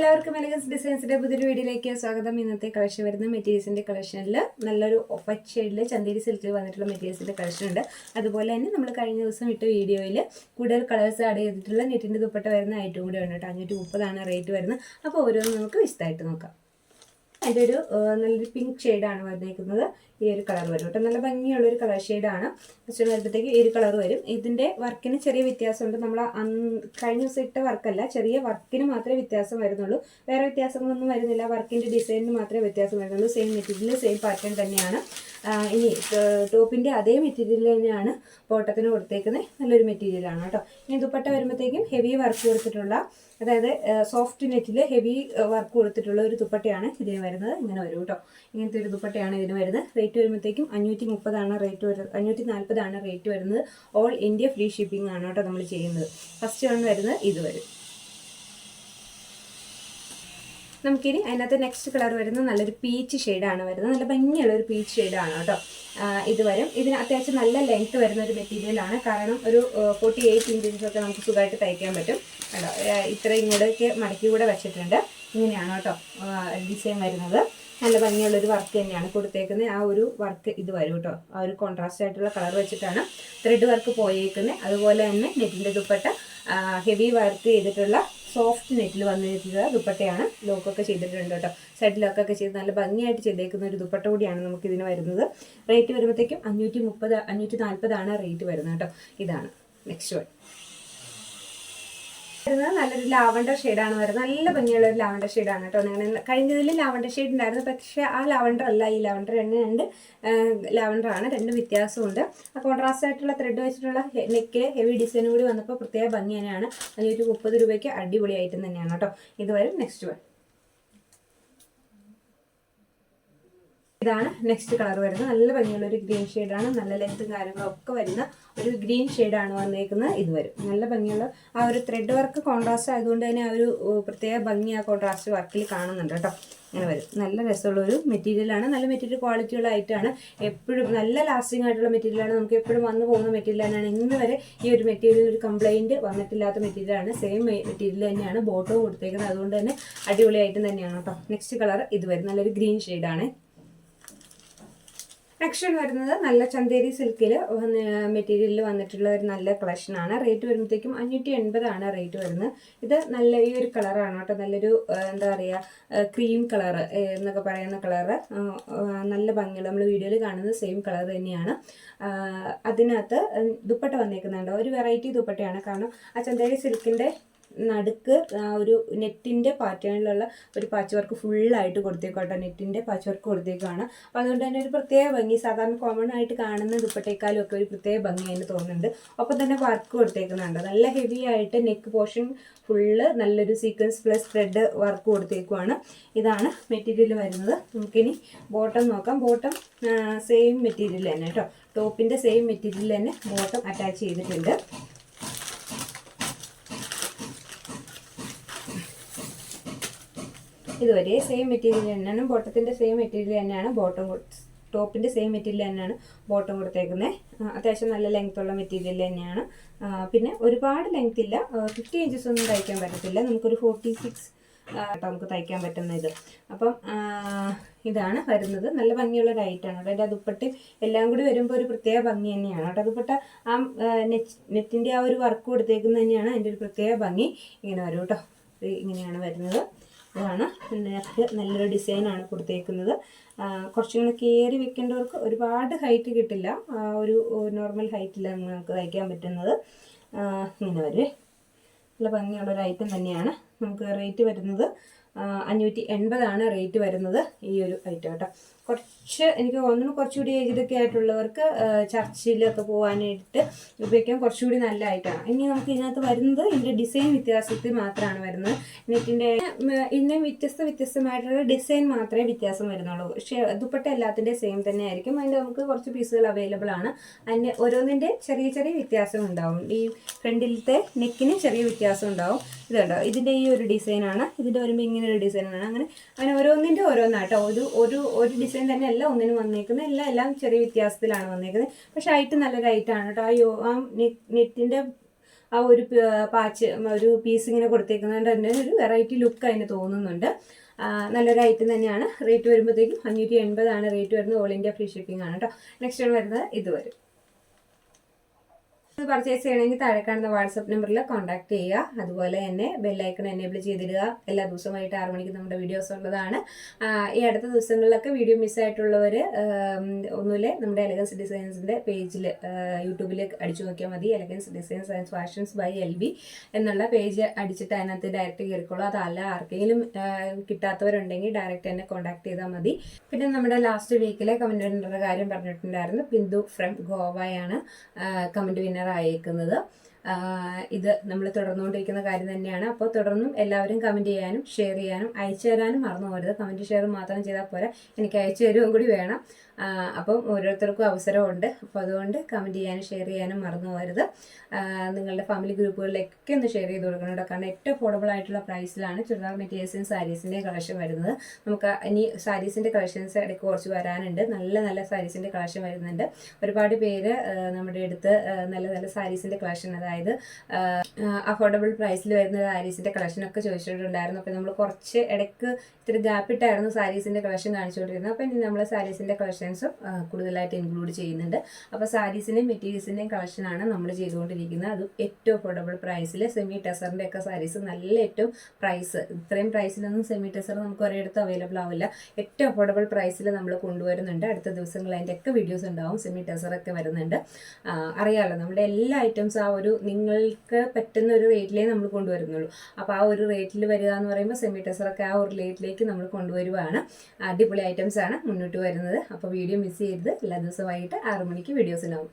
എല്ലാവർക്കും എലഗൻസ് ഡിസൈൻസിന്റെ പുതിയൊരു വീഡിയോയിലേക്ക് സ്വാഗതം. ഇന്നത്തെ കളക്ഷൻ വരുന്ന മെറ്റീരിയൽസിന്റെ കളക്ഷനിൽ നല്ലൊരു ഒഫറ്റ് ഷെയ്ഡിൽ ചന്തേരി സിൽക്കിൽ വന്നിട്ടുള്ള മെറ്റീരിയൽസിന്റെ കളക്ഷൻ ഉണ്ട്. അതുപോലെ തന്നെ നമ്മൾ കഴിഞ്ഞ ദിവസം ഇട്ട വീഡിയോയിൽ കൂടുതൽ കളേഴ്സ് ആഡ് ചെയ്തിട്ടുള്ള നെറ്റിന്റെ ദുപ്പട്ട വരുന്ന ഐറ്റം കൂടെ ഉണ്ട് കേട്ടോ. അഞ്ഞൂറ്റി മുപ്പതാണ് റേറ്റ് വരുന്നത്. അപ്പോൾ ഓരോന്നും നമുക്ക് വിശദമായിട്ട് നോക്കാം. ഒരു നല്ലൊരു പിങ്ക് ഷെയ്ഡാണ് വന്നേക്കുന്നത്. ഈ ഒരു കളർ വരും കേട്ടോ. നല്ല ഭംഗിയുള്ള ഒരു കളർ ഷെയ്ഡാണ് പക്ഷേ വരുമ്പോഴത്തേക്ക് ഈ ഒരു കളർ വരും. ഇതിന്റെ വർക്കിന് ചെറിയ വ്യത്യാസമുണ്ട്. നമ്മൾ കഴിഞ്ഞ ദിവസം ഇട്ട വർക്കല്ല ചെറിയ വർക്കിന് മാത്രമേ വ്യത്യാസം വരുന്നുള്ളൂ. വേറെ വ്യത്യാസങ്ങളൊന്നും വരുന്നില്ല. വർക്കിന്റെ ഡിസൈനിന് മാത്രമേ വ്യത്യാസം വരുന്നുള്ളൂ. സെയിം മെറ്റീരിയൽ സെയിം പാറ്റേൺ തന്നെയാണ്. ഇനി ടോപ്പിന്റെ അതേ മെറ്റീരിയൽ തന്നെയാണ് ബോട്ടത്തിന് കൊടുത്തേക്കുന്നത്. നല്ലൊരു മെറ്റീരിയലാണ് കേട്ടോ. ഇനി ദുപ്പട്ട വരുമ്പോഴത്തേക്കും ഹെവി വർക്ക് കൊടുത്തിട്ടുള്ള അതായത് സോഫ്റ്റ് നെറ്റിൽ ഹെവി വർക്ക് കൊടുത്തിട്ടുള്ള ഒരു ദുപ്പട്ടയാണ് ഇതിന് വരുന്നത്. ഇങ്ങനെ വരും കേട്ടോ. ഇങ്ങനത്തെ ഒരു ദുപ്പട്ടയാണ് ഇതിന് വരുന്നത്. റേറ്റ് വരുമ്പോഴത്തേക്കും അഞ്ഞൂറ്റി മുപ്പതാണ് റേറ്റ് വരുന്നത് അഞ്ഞൂറ്റി നാൽപ്പതാണ് റേറ്റ് വരുന്നത്. ഓൾ ഇന്ത്യ ഫ്രീ ഷിപ്പിംഗ് ആണ് കേട്ടോ നമ്മൾ ചെയ്യുന്നത്. ഫസ്റ്റ് വൺ വരുന്നത് ഇത് വരും. നമുക്കിനി അതിനകത്ത് നെക്സ്റ്റ് കളർ വരുന്നത് നല്ലൊരു പീച്ച് ഷെയ്ഡാണ് വരുന്നത്. നല്ല ഭംഗിയുള്ള ഒരു പീച്ച് ഷെയ്ഡാണ് കേട്ടോ. ഇത് വരും. ഇതിന് അത്യാവശ്യം നല്ല ലെങ്ത് വരുന്ന ഒരു മെറ്റീരിയലാണ് കാരണം ഒരു ഫോർട്ടി എയ്റ്റ് ഇഞ്ചസ് ഒക്കെ നമുക്ക് സുഖമായിട്ട് തയ്ക്കാൻ പറ്റും. കേട്ടോ ഇത്രയും ഇത്ര ഇങ്ങോട്ടേക്ക് മടക്കി കൂടെ വെച്ചിട്ടുണ്ട്. ഇങ്ങനെയാണ് കേട്ടോ ഡിസൈൻ വരുന്നത്. നല്ല ഭംഗിയുള്ളൊരു വർക്ക് തന്നെയാണ് കൊടുത്തേക്കുന്നത് ആ ഒരു വർക്ക് ഇത് വരും കേട്ടോ. ആ ഒരു കോൺട്രാസ്റ്റ് ആയിട്ടുള്ള കളർ വെച്ചിട്ടാണ് ത്രെഡ് വർക്ക് പോയേക്കുന്നത് അതുപോലെ തന്നെ നെറ്റിന്റെ ദുപ്പട്ട ഹെവി വർക്ക് ചെയ്തിട്ടുള്ള സോഫ്റ്റ് നെറ്റിൽ വന്നിട്ടുള്ള ദുപ്പട്ടയാണ് ലോക്കൊക്കെ ചെയ്തിട്ടുണ്ട് കേട്ടോ. സൈഡ് ലോക്കൊക്കെ ചെയ്ത് നല്ല ഭംഗിയായിട്ട് ചെയ്തേക്കുന്ന ഒരു ദുപ്പട്ട കൂടിയാണ് നമുക്ക് ഇതിന് വരുന്നത്. റേറ്റ് വരുമ്പോഴത്തേക്കും അഞ്ഞൂറ്റി മുപ്പത് അഞ്ഞൂറ്റി നാൽപ്പതാണ് റേറ്റ് വരുന്നത് കേട്ടോ. ഇതാണ് നെക്സ്റ്റ് വൺ വരുന്നത് നല്ലൊരു ലാവണ്ടർ ഷെയ്ഡാണ് വരുന്നത്. നല്ല ഭംഗിയുള്ള ഒരു ലാവണ്ടർ ഷെയ്ഡാണ് കേട്ടോ. ഞാൻ കഴിഞ്ഞതിൽ ലാവണ്ടർ ഷെയ്ഡ് ഉണ്ടായിരുന്നു. പക്ഷേ ആ ലാവണ്ടർ അല്ല ഈ ലാവണ്ടർ രണ്ട് രണ്ട് ലാവണ്ടർ ആണ്. രണ്ട് വ്യത്യാസമുണ്ട് ആ കോൺട്രാസ്റ്റ് ആയിട്ടുള്ള ത്രെഡ് വെച്ചിട്ടുള്ള നെക്ക് ഹെവി ഡിസൈനും കൂടി വന്നപ്പോൾ പ്രത്യേക ഭംഗി തന്നെയാണ്. അഞ്ഞൂറ്റി മുപ്പത് രൂപയ്ക്ക് അടിപൊളി ഐറ്റം തന്നെയാണ് കേട്ടോ. ഇത് വരും നെക്സ്റ്റ് വൺ ഇതാണ് നെക്സ്റ്റ് കളർ വരുന്നത്. നല്ല ഭംഗിയുള്ള ഒരു ഗ്രീൻ ഷെയ്ഡാണ് നല്ല ലെങ്ത്തും കാര്യങ്ങളും ഒക്കെ വരുന്ന ഒരു ഗ്രീൻ ഷെയ്ഡാണ് വന്നേക്കുന്നത്. ഇത് വരും. നല്ല ഭംഗിയുള്ള ആ ഒരു ത്രെഡ് വർക്ക് കോൺട്രാസ്റ്റ് ആയതുകൊണ്ട് തന്നെ ആ ഒരു പ്രത്യേക ഭംഗി ആ കോൺട്രാസ്റ്റ് വർക്കിൽ കാണുന്നുണ്ട് കേട്ടോ. അങ്ങനെ വരും. നല്ല രസമുള്ള ഒരു മെറ്റീരിയലാണ് നല്ല മെറ്റീരിയൽ ക്വാളിറ്റിയുള്ള ഐറ്റമാണ് എപ്പോഴും നല്ല ലാസ്റ്റിംഗ് ആയിട്ടുള്ള മെറ്റീരിയലാണ് നമുക്ക് എപ്പോഴും വന്നു പോകുന്ന മെറ്റീരിയലാണ് ഇന്ന് വരെ ഈ ഒരു മെറ്റീരിയൽ ഒരു കംപ്ലൈന്റ് വന്നിട്ടില്ലാത്ത മെറ്റീരിയലാണ് സെയിം മെറ്റീരിയൽ തന്നെയാണ് ബോട്ടോ കൊടുത്തേക്കുന്നത്. അതുകൊണ്ട് തന്നെ അടിപൊളി ഐറ്റം തന്നെയാണ് കേട്ടോ. നെക്സ്റ്റ് കളർ ഇത് വരും. നല്ലൊരു ഗ്രീൻ ഷെയ്ഡാണ് നെക്സ്റ്റ് വരുന്നത് നല്ല ചന്തേരി സിൽക്കിൽ മെറ്റീരിയലിൽ വന്നിട്ടുള്ള ഒരു നല്ല കളക്ഷനാണ് റേറ്റ് വരുമ്പോഴത്തേക്കും അഞ്ഞൂറ്റി എൺപതാണ് റേറ്റ് വരുന്നത്. ഇത് നല്ല ഈ ഒരു കളറാണ് കേട്ടോ. നല്ലൊരു എന്താ പറയുക ക്രീം കളറ് എന്നൊക്കെ പറയുന്ന കളറ് നല്ല ഭംഗിയുള്ള നമ്മൾ വീഡിയോയിൽ കാണുന്നത് സെയിം കളർ തന്നെയാണ്. അതിനകത്ത് ദുപ്പട്ട വന്നേക്കുന്നുണ്ട്. ഒരു വെറൈറ്റി ദുപ്പട്ടയാണ്. കാരണം ആ ചന്തേരി സിൽക്കിന്റെ നടുക്ക് ആ ഒരു നെറ്റിന്റെ പാറ്റേണിലുള്ള ഒരു പാച്ച് വർക്ക് ഫുള്ളായിട്ട് കൊടുത്തേക്കോട്ടെ നെറ്റിന്റെ പാച്ച് വർക്ക് കൊടുത്തേക്കാണ് അപ്പോൾ അതുകൊണ്ട് തന്നെ ഒരു പ്രത്യേക ഭംഗി സാധാരണ കോമൺ ആയിട്ട് കാണുന്ന ദുപ്പട്ടേക്കാളും ഒക്കെ ഒരു പ്രത്യേക ഭംഗി അതിന് തോന്നുന്നുണ്ട്. ഒപ്പം തന്നെ വർക്ക് കൊടുത്തേക്കുന്നുണ്ട് നല്ല ഹെവി ആയിട്ട് നെക്ക് പോർഷൻ ഫുള്ള് നല്ലൊരു സീക്വൻസ് പ്ലസ് ത്രെഡ് വർക്ക് കൊടുത്തേക്കുവാണ്. ഇതാണ് മെറ്റീരിയൽ വരുന്നത്. നമുക്കിനി ബോട്ടം നോക്കാം. ബോട്ടം സെയിം മെറ്റീരിയൽ തന്നെ കേട്ടോ. ടോപ്പിന്റെ സെയിം മെറ്റീരിയൽ തന്നെ ബോട്ടം അറ്റാച്ച് ചെയ്തിട്ടുണ്ട്. ഇതുവരെ സെയിം മെറ്റീരിയൽ തന്നെയാണ്. ബോട്ടത്തിന്റെ സെയിം മെറ്റീരിയൽ തന്നെയാണ്. ബോട്ടം ടോപ്പിന്റെ സെയിം മെറ്റീരിയൽ തന്നെയാണ് ബോട്ടം കൊടുത്തേക്കുന്നത് അത്യാവശ്യം നല്ല ലെങ്ത് ഉള്ള മെറ്റീരിയൽ തന്നെയാണ്. പിന്നെ ഒരുപാട് ലെങ്ത് ഇല്ല. ഫിഫ്റ്റി ഇഞ്ചസ് ഒന്നും തയ്ക്കാൻ പറ്റത്തില്ല. നമുക്കൊരു ഫോർട്ടി സിക്സ് നമുക്ക് തയ്ക്കാൻ പറ്റുന്ന ഇത്. അപ്പം ഇതാണ് വരുന്നത്. നല്ല ഭംഗിയുള്ള ഡയറ്റാണ് അതായത് ദുപ്പട്ട് എല്ലാം കൂടി വരുമ്പോൾ ഒരു പ്രത്യേക ഭംഗി തന്നെയാണ് കേട്ടോ. ദുപ്പട്ട ആ നെറ്റ് നെറ്റിന്റെ ആ ഒരു വർക്ക് കൊടുത്തേക്കുന്നത് തന്നെയാണ്. അതിന്റെ ഒരു പ്രത്യേക ഭംഗി ഇങ്ങനെ വരും കേട്ടോ. ഇത് ഇങ്ങനെയാണ് വരുന്നത്. ഇതാണ് നെക്ക് നല്ലൊരു ഡിസൈനാണ് കൊടുത്തേക്കുന്നത്. കുറച്ചും കൂടെ കയറി വെക്കേണ്ടവർക്ക് ഒരുപാട് ഹൈറ്റ് കിട്ടില്ല. ഒരു നോർമൽ ഹൈറ്റിലാണ് നമുക്ക് തയ്ക്കാൻ പറ്റുന്നത്. ഇങ്ങനെ വരെ. നല്ല ഭംഗിയുള്ള ഒരു ഐറ്റം തന്നെയാണ്. നമുക്ക് റേറ്റ് വരുന്നത് അഞ്ഞൂറ്റി എൺപതാണ് റേറ്റ് വരുന്നത് ഈ ഒരു ഐറ്റം കേട്ടോ. കുറച്ച് എനിക്ക് തോന്നുന്നു കുറച്ചുകൂടി ഏജിലൊക്കെ ആയിട്ടുള്ളവർക്ക് ചർച്ചിലൊക്കെ പോകാനായിട്ട് ഉപയോഗിക്കാൻ കുറച്ചുകൂടി നല്ല ഐറ്റമാണ് ഇനി നമുക്ക് ഇതിനകത്ത് വരുന്നത് ഇതിന്റെ ഡിസൈൻ വ്യത്യാസത്തിൽ മാത്രമാണ് വരുന്നത്. നെറ്റിന്റെ ഇതിന് വ്യത്യസ്ത വ്യത്യസ്തമായിട്ടുള്ള ഡിസൈൻ മാത്രമേ വ്യത്യാസം വരുന്നുള്ളൂ. പക്ഷേ ദുപ്പട്ട എല്ലാത്തിന്റെ സെയിം തന്നെ ആയിരിക്കും. അതിന്റെ നമുക്ക് കുറച്ച് പീസുകൾ അവൈലബിൾ ആണ്. അതിന്റെ ഓരോന്നിന്റെ ചെറിയ ചെറിയ വ്യത്യാസം ഉണ്ടാവും. ഈ ഫ്രണ്ടിലത്തെ നെക്കിന് ചെറിയ വ്യത്യാസം ഉണ്ടാവും. ഇതുണ്ടോ ഇതിന്റെ ഈ ഒരു ഡിസൈനാണ് ഇതിന്റെ വരുമ്പോൾ ഇങ്ങനെ ഒരു ഡിസൈനാണ് അങ്ങനെ അങ്ങനെ ഓരോന്നിന്റെ ഓരോന്നാട്ടോ ഒരു ഒരു ഒരു ഡിസൈൻ തന്നെ അല്ല ഒന്നിനും വന്നേക്കുന്നത്. എല്ലാം എല്ലാം ചെറിയ വ്യത്യാസത്തിലാണ് വന്നേക്കുന്നത്. പക്ഷേ ഹൈറ്റ് നല്ല ഹൈറ്റാണ് കേട്ടോ ആ യോ ആ നെറ്റിന്റെ ആ ഒരു പാച്ച് ഒരു പീസ് ഇങ്ങനെ കൊടുത്തേക്കുന്നതുകൊണ്ട് തന്നെ ഒരു വെറൈറ്റി ലുക്ക് അതിന് തോന്നുന്നുണ്ട്. നല്ലൊരു ഐറ്റം തന്നെയാണ്. റേറ്റ് വരുമ്പോഴത്തേക്കും അഞ്ഞൂറ്റി എൺപതാണ് റേറ്റ് വരുന്നത്. ഓൾ ഇന്ത്യ ഫ്രീ ഷിപ്പിംഗ് ആണ് കേട്ടോ നെക്സ്റ്റ് വരുന്നത്. ഇത് വരും പർച്ചേസ് ചെയ്യണമെങ്കിൽ താഴെ കാണുന്ന വാട്സപ്പ് നമ്പറിൽ കോൺടാക്ട് ചെയ്യുക. അതുപോലെ തന്നെ ബെല്ലൈക്കൺ എനേബിൾ ചെയ്തിടുക. എല്ലാ ദിവസവും വൈകിട്ട് ആറ് മണിക്ക് നമ്മുടെ വീഡിയോസ് ഉള്ളതാണ്. ഈ അടുത്ത ദിവസങ്ങളിലൊക്കെ വീഡിയോ മിസ്സായിട്ടുള്ളവർ ഒന്നുമില്ലേ നമ്മുടെ എലഗൻസ് ഡിസൈൻസിന്റെ പേജിൽ യൂട്യൂബിൽ അടിച്ചു നോക്കിയാൽ മതി. Elegance designs and fashions by L B എന്നുള്ള പേജ് അടിച്ചിട്ട് അതിനകത്ത് ഡയറക്റ്റ് കയറിക്കോളൂ അതല്ല ആർക്കെങ്കിലും കിട്ടാത്തവരുണ്ടെങ്കിൽ ഡയറക്റ്റ് എന്നെ കോൺടാക്ട് ചെയ്താൽ മതി. പിന്നെ നമ്മുടെ ലാസ്റ്റ് വീക്കിലെ കമന്റ് വിന്നറുടെ കാര്യം പറഞ്ഞിട്ടുണ്ടായിരുന്നു. ബിന്ദു ഫ്രം ഗോവയാണ്. കമന്റ് വിന്നർ ആയേക്കുന്നത് ആ, ഇത് നമ്മൾ തുടർന്നുകൊണ്ടിരിക്കുന്ന കാര്യം തന്നെയാണ്. അപ്പോൾ തുടർന്നും എല്ലാവരും കമന്റ് ചെയ്യാനും ഷെയർ ചെയ്യാനും അയച്ചു തരാനും മറന്നു പോകരുത് കമന്റ് ഷെയർ മാത്രം ചെയ്താൽ പോരാ. എനിക്ക് അയച്ചു തരുവും കൂടി വേണം. അപ്പം ഓരോരുത്തർക്കും അവസരമുണ്ട്. അപ്പോൾ അതുകൊണ്ട് കമന്റ് ചെയ്യാനും ഷെയർ ചെയ്യാനും മറന്നു പോകരുത് നിങ്ങളുടെ ഫാമിലി ഗ്രൂപ്പുകളിലൊക്കെ ഒന്ന് ഷെയർ ചെയ്ത് കൊടുക്കണം കേട്ടോ. കാരണം ഏറ്റവും അഫോർഡബിൾ ആയിട്ടുള്ള പ്രൈസിലാണ് ചുരിദാർ മെറ്റീരിയൽസും സാരീസിന്റെയും കളക്ഷൻ വരുന്നത്. നമുക്ക് ഇനി സാരീസിന്റെ കളക്ഷൻസ് ഇടയ്ക്ക് കുറച്ച് വരാനുണ്ട്. നല്ല നല്ല സാരീസിന്റെ കളക്ഷൻ വരുന്നുണ്ട്. ഒരുപാട് പേര് നമ്മുടെ അടുത്ത് നല്ല നല്ല സാരീസിന്റെ കളക്ഷൻ അതായത് അഫോർഡബിൾ പ്രൈസിൽ വരുന്ന സാരീസിന്റെ കളക്ഷനൊക്കെ ചോദിച്ചിട്ടുണ്ടായിരുന്നു. അപ്പോൾ നമ്മൾ കുറച്ച് ഇടയ്ക്ക് ഇത്തിരി ഗ്യാപ്പിട്ടായിരുന്നു സാരീസിന്റെ കളക്ഷൻ കാണിച്ചുകൊണ്ടിരുന്നത്. അപ്പോൾ ഇനി നമ്മൾ സാരീസിന്റെ കളക്ഷൻസും കൂടുതലായിട്ട് ഇൻക്ലൂഡ് ചെയ്യുന്നുണ്ട്. അപ്പോൾ സാരീസിന്റെയും മെറ്റീരിയൽസിന്റെയും കളക്ഷനാണ് നമ്മൾ ചെയ്തുകൊണ്ടിരിക്കുന്നത്. അത് ഏറ്റവും അഫോർഡബിൾ പ്രൈസിൽ സെമി ടെസറിന്റെ ഒക്കെ സാരീസ് നല്ല ഏറ്റവും പ്രൈസ് ഇത്രയും പ്രൈസിലൊന്നും സെമി ടെസർ നമുക്ക് ഒരേടത്ത് അവൈലബിൾ ആവില്ല. ഏറ്റവും അഫോർഡബിൾ പ്രൈസിൽ നമ്മൾ കൊണ്ടുവരുന്നുണ്ട്. അടുത്ത ദിവസങ്ങളിൽ അതിന്റെ ഒക്കെ വീഡിയോസ് ഉണ്ടാവും. സെമി ടെസറൊക്കെ വരുന്നുണ്ട്. അറിയാമല്ലോ നമ്മുടെ എല്ലാ ഐറ്റംസ് ആ ഒരു നിങ്ങൾക്ക് പറ്റുന്ന ഒരു റേറ്റിലേ നമ്മൾ കൊണ്ടുവരുന്നുള്ളൂ. അപ്പോൾ ആ ഒരു റേറ്റിൽ വരിക എന്ന് പറയുമ്പോൾ സെമി ടെസറൊക്കെ ആ ഒരു റേറ്റിലേക്ക് നമ്മൾ കൊണ്ടുവരുവാണ്. അടിപൊളി ഐറ്റംസ് ആണ് മുന്നോട്ട് വരുന്നത്. അപ്പോൾ വീഡിയോ മിസ് ചെയ്യരുത്. എല്ലാ ദിവസമായിട്ട് ആറ് മണിക്ക് വീഡിയോസ് ഉണ്ടാവും